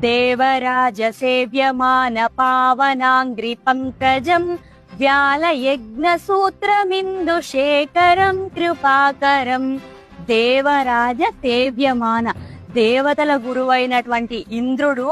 దేవరాజ సేవ్యమాన పావనాంగ్రి పంకజం వ్యాలయజ్ఞ సూత్రమిందు శేఖరం కృపాకరం దేవరాజ సేవ్యమాన దేవతల గురువైనటువంటి ఇంద్రుడు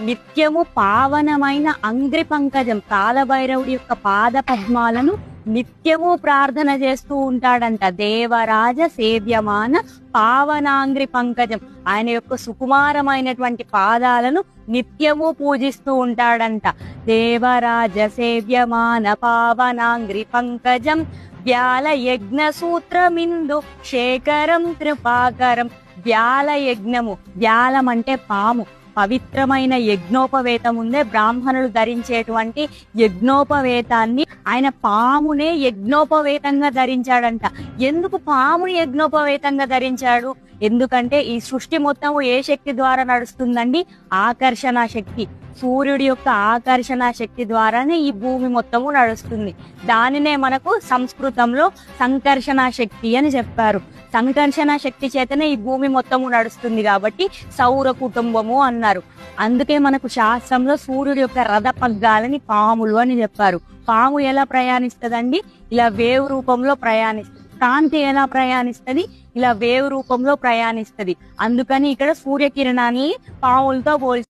నిత్యము పావనమైన అంగ్రి పంకజం కాలభైరవుడి యొక్క పాద పద్మాలను నిత్యము ప్రార్థన చేస్తూ ఉంటాడంట. దేవరాజ సేవ్యమాన పావనాంగ్రి పంకజం. ఆయన యొక్క సుకుమారమైనటువంటి పాదాలను నిత్యము పూజిస్తూ ఉంటాడంట. దేవరాజ సేవ్యమాన పావనాంగ్రి పంకజం. వ్యాల యజ్ఞ సూత్రమిందు శేఖరం కృపాకరం. వ్యాల యజ్ఞము వ్యాలం అంటే పాము. పవిత్రమైన యజ్ఞోపవేతం ఉందే బ్రాహ్మణులు ధరించేటువంటి యజ్ఞోపవేతాన్ని ఆయన పామునే యజ్ఞోపవేతంగా ధరించాడంట. ఎందుకు పాముని యజ్ఞోపవేతంగా ధరించాడు? ఎందుకంటే ఈ సృష్టి మొత్తం ఏ శక్తి ద్వారా నడుస్తుందండి? ఆకర్షణ శక్తి. సూర్యుడి యొక్క ఆకర్షణ శక్తి ద్వారానే ఈ భూమి మొత్తము నడుస్తుంది. దానినే మనకు సంస్కృతంలో సంకర్షణ శక్తి అని చెప్పారు. సంకర్షణ శక్తి చేతనే ఈ భూమి మొత్తము నడుస్తుంది కాబట్టి సౌర కుటుంబము అన్నారు. అందుకే మనకు శాస్త్రంలో సూర్యుడి యొక్క రథ పగ్గాలని పాములు అని చెప్పారు. పాము ఎలా ప్రయాణిస్తుందండి? ఇలా వేవ్ రూపంలో ప్రయాణిస్తుంది. కాంతి ఎలా ప్రయాణిస్తుంది? ఇలా వేవ్ రూపంలో ప్రయాణిస్తుంది. అందుకని ఇక్కడ సూర్యకిరణాన్ని పాములతో పోల్చి